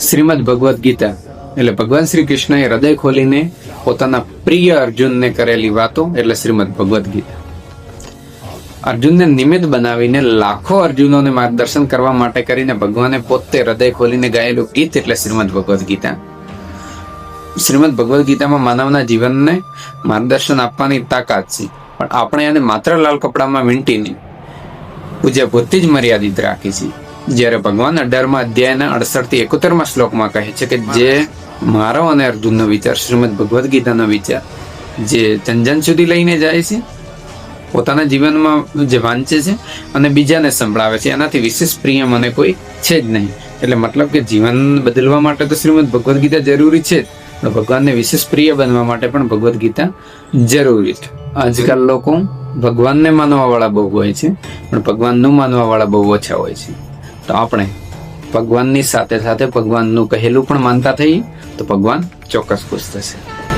શ્રીમદ ભગવદ્ ગીતા. એટલે ભગવાન શ્રી કૃષ્ણએ હૃદય ખોલીને પોતાના પ્રિય અર્જુનને કરેલી વાતો એટલે શ્રીમદ ભગવદ્ ગીતા. અર્જુનને નિમિત્ત બનાવીને લાખો અર્જુનોને માર્ગદર્શન કરવા માટે કરીને ભગવાને પોતે હૃદય ખોલીને ગાયેલું ગીત એટલે શ્રીમદ ભગવદ્ ગીતા. શ્રીમદ ભગવદ્ ગીતામાં માનવના જીવનને માર્ગદર્શન આપવાની તાકાત છે. પણ આપણે એને માત્ર લાલ કપડામાં વીંટીને પૂજા પૂરતી જ મર્યાદિત રાખી છે. જ્યારે ભગવાન અઢારમા અધ્યાયના અડસઠથી એકોતેરમાં શ્લોકમાં કહે છે કે જે મારો અને અર્જુનનો વિચાર, શ્રીમદ ભગવદ્ ગીતાનો વિચાર, જે જનજન સુધી લઈને જાય છે, પોતાના જીવનમાં જે વાંચે છે અને બીજાને સંભળાવે છે, એનાથી વિશેષ પ્રિય મને કોઈ છે જ નહીં. એટલે મતલબ કે જીવન બદલવા માટે તો શ્રીમદ ભગવદ્ ગીતા જરૂરી છે પણ ભગવાનને વિશેષ પ્રિય બનવા માટે પણ ભગવદ્ ગીતા જરૂરી છે. આજકાલ લોકો ભગવાનને માનવા વાળા બહુ હોય છે, પણ ભગવાનનું માનવા વાળા બહુ ઓછા હોય છે. તો આપણે ભગવાનની સાથે સાથે ભગવાનનું કહેલું પણ માનતા થઈએ તો ભગવાન ચોક્કસ ખુશ થશે.